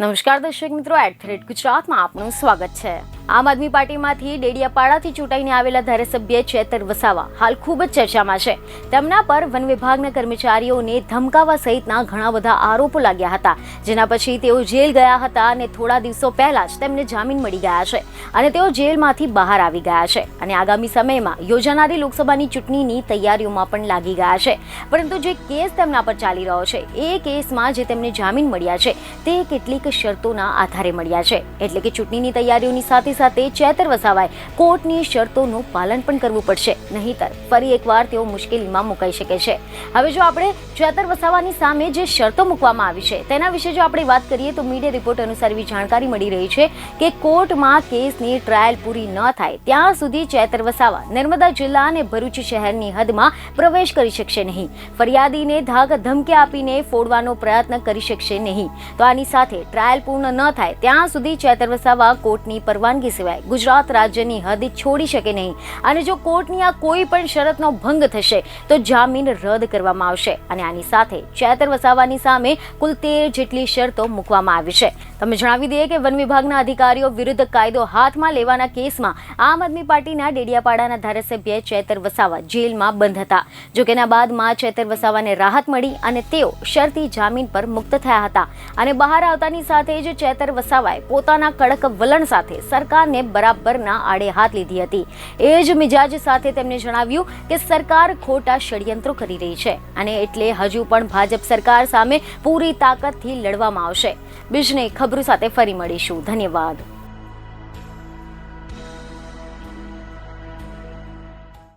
નમસ્કાર દર્શક મિત્રો એટ ગુજરાતમાં આપનું સ્વાગત છે. આમ આદમી પાર્ટીમાંથી ડેડિયાપાડાથી ચૂંટાઈને આવેલા ધારાસભ્ય ચેતર વસાવા. હાલ ખૂબ જ ચર્ચામાં છે. તેમના પર વન વિભાગના કર્મચારીઓને ધમકાવા સહિતના ઘણા બધા આરોપો લાગ્યા હતા. જેના પછી તેઓ જેલ ગયા હતા અને થોડા દિવસો પહેલા જ તેમને જામીન મળી ગયા છે અને તેઓ જેલમાંથી બહાર આવી ગયા છે અને આગામી સમયમાં યોજાનારી લોકસભાની ચૂંટણીની તૈયારીઓમાં પણ લાગી ગયા છે. પરંતુ જે કેસ તેમના પર ચાલી રહ્યો છે, એ કેસમાં જે તેમને જામીન મળ્યા છે, તે કેટલીક શરતોના આધારે મળ્યા છે. એટલે કે ચૂંટણીની તૈયારીઓની સાથે સાથે ચેતર વસાવાએ કોર્ટની શરતોનું પાલન પણ કરવું પડશે. નહીંતર ફરી એકવાર તેઓ મુશ્કેલીમાં મુકાઈ શકે છે. હવે જો આપણે ચેતર વસાવાની સામે જે શરતો મૂકવામાં આવી છે, તેના વિશે જો આપણે વાત કરીએ તો મીડિયા રિપોર્ટ અનુસાર એવી જાણકારી મળી રહી છે કે કોર્ટમાં કેસની ટ્રાયલ પૂરી ન થાય, ત્યાં સુધી ચેતર વસાવા નર્મદા જિલ્લા અને ભરૂચ શહેરની હદમાં પ્રવેશ કરી શકશે નહીં. ફરિયાદીને ધાક ધમકી આપીને ફોડવાનો પ્રયત્ન કરી શકશે નહીં. તો આની સાથે ટ્રાયલ પૂર્ણ ન થાય, ત્યાં સુધી ચેતર વસાવા કોર્ટની પરવાનગી સિવાય ગુજરાત રાજ્યની હદ છોડી શકે નહીં. અને જો કોર્ટની આ કોઈ પણ શરતનો ભંગ થશે, તો જામીન રદ કરવામાં આવશે. અને આની સાથે ચેતર વસાવાની સામે કુલ તેર જેટલી શરતો મૂકવામાં આવી છે. તમે જણાવી દઈએ કે વન વિભાગના અધિકારીઓ વિરુદ્ધ કાયદો હાથમાં લેવાના કેસમાં આમ આદમી પાર્ટીના ડેડિયાપાડાના ધારાસભ્ય ચેતર વસાવા જેલમાં બંધ હતા. જોકેના બાદમાં ચેતર વસાવાને રાહત મળી અને તેઓ શરતી જામીન પર મુક્ત થયા હતા. અને બહાર આવતાની સાથે જ ચેતર વસાવાએ પોતાના કડક વલણ સાથે સરકારને બરાબરના આડે હાથ લીધી હતી. એ જ મિજાજ સાથે તેમણે જણાવ્યું કે સરકાર ખોટા ષડયંત્રો કરી રહી છે અને એટલે હજુ પણ ભાજપ સરકાર સામે પૂરી તાકાતથી લડવામાં આવશે. બીજને ખબરો સાથે ફરી મળીશું. ધન્યવાદ.